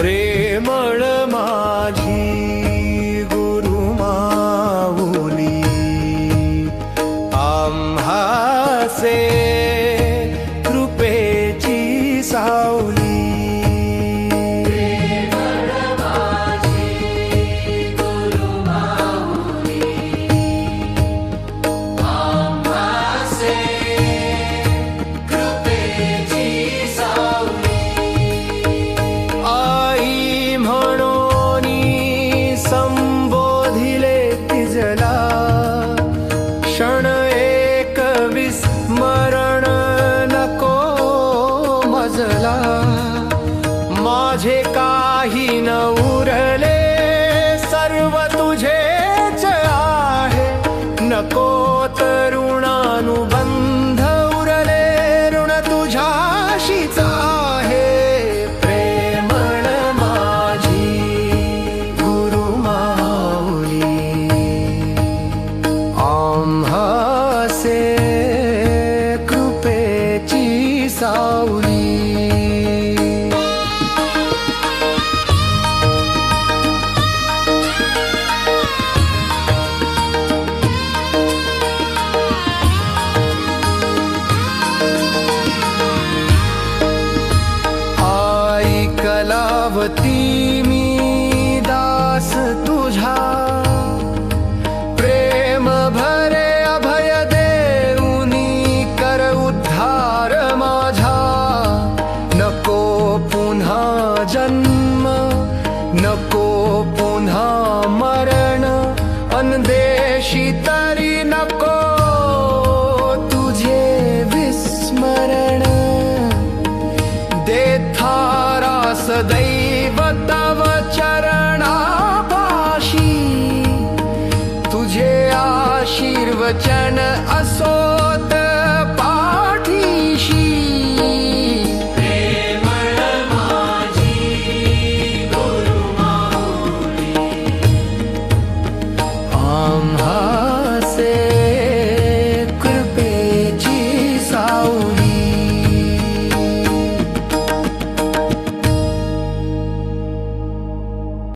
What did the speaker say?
प्रेमळ माझी गुरु माऊली आम्हासे स्मरण नको मजला. माझे सावती मी दास तुझा. प्रेम भरे अभय देऊनी कर उद्धार माझा. नको पुन्हा जन्म I saw